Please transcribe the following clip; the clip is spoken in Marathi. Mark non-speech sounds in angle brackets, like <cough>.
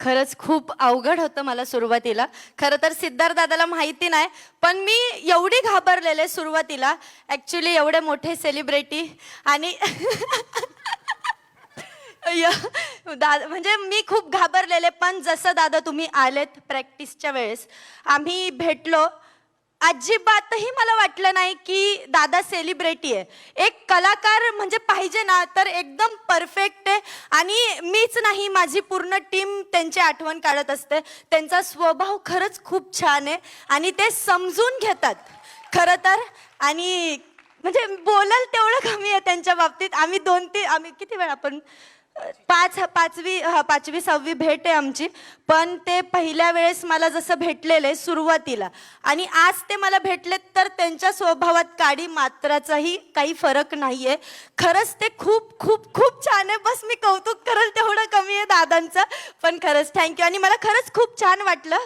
खरंच खूप अवघड होतं मला सुरुवातीला. खरं तर सिद्धार्थ दादाला माहिती नाही पण मी एवढी घाबरलेले सुरुवातीला. ॲक्च्युली एवढे मोठे सेलिब्रिटी आणि <laughs> य- दादा म्हणजे मी खूप घाबरलेले पण जसं दादा तुम्ही आलेत प्रॅक्टिसच्या वेळेस आम्ही भेटलो. अजिबातही मला वाटलं नाही की दादा सेलिब्रिटी आहे. एक कलाकार म्हणजे पाहिजे ना तर एकदम परफेक्ट आहे. आणि मीच नाही माझी पूर्ण टीम त्यांची आठवण काढत असते. त्यांचा स्वभाव खरंच खूप छान आहे. आणि ते समजून घेतात. खरं तर आणि म्हणजे बोलाल तेवढं कमी आहे त्यांच्या बाबतीत. आम्ही दोन तीन आम्ही किती वेळा आपण पाच पाचवी हा पाचवी सहावी भेट आहे आमची. पण ते पहिल्या वेळेस मला जसं भेटलेले सुरुवातीला. आणि आज ते मला भेटलेत तर त्यांच्या स्वभावात काडी मात्राचाही काही फरक नाही आहे खरंच ते खूप खूप खूप छान आहे. बस मी कौतुक करेल तेवढं कमी आहे दादांचं. पण खरंच थँक्यू आणि मला खरंच खूप छान वाटलं.